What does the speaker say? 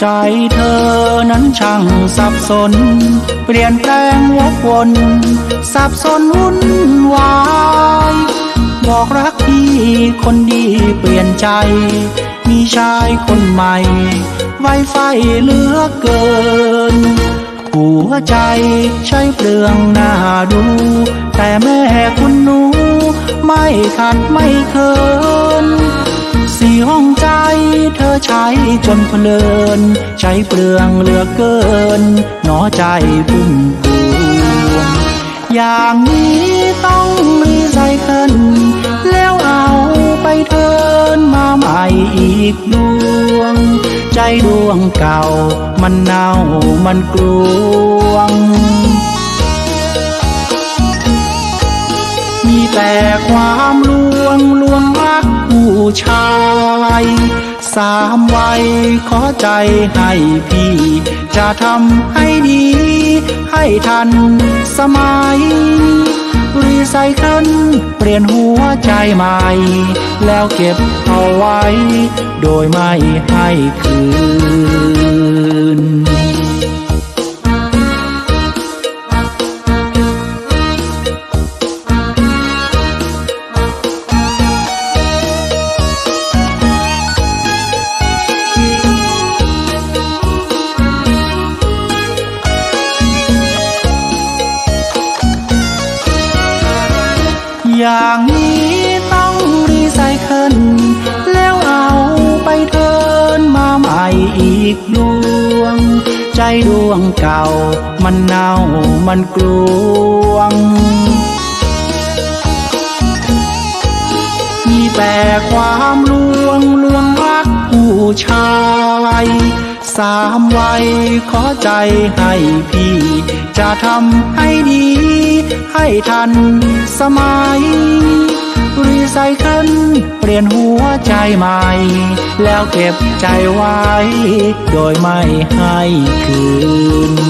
ใจเธอนั้นช่างสับสน เปลี่ยนแปลงวกวน สับสนวุ่นวายบอกรักพี่คนดีเปลี่ยนใจ มีชายคนใหม่ ไวไฟเหลือเกิน หัวใจใช้เปลืองหน้าดู แต่แม่คุณหนู ไม่ขัดไม่เคิน จนเพลิน ใช้เปลืองเหลือเกิน หนอใจพุ่มพวง อย่างนี้ต้องรีไซเคิลแล้วเอาไปเทิร์นมาใหม่อีกดวง ใจดวงเก่า มันเน่ามันกลวง มีแต่ความามวัยขอใจให้พี่ จะทำให้ดี ให้ทันสมัย รีไซเคิลเปลี่ยนหัวใจใหม่ แล้วเก็บเอาไว้ โดยไม่ให้คืน อย่างนี้ต้องรีไซเคิลแล้วเอาไปเทิร์นมาใหม่อีกดวง ใจดวงเก่า มันเน่ามันกลวง มีแต่ความลวงลวงรักผู้ชายสามวัยขอใจให้พี่ จะทำให้ดี ให้ทันสมัย รีไซเคิลเปลี่ยนหัวใจใหม่ แล้วเก็บใจไว้ โดยไม่ให้คืน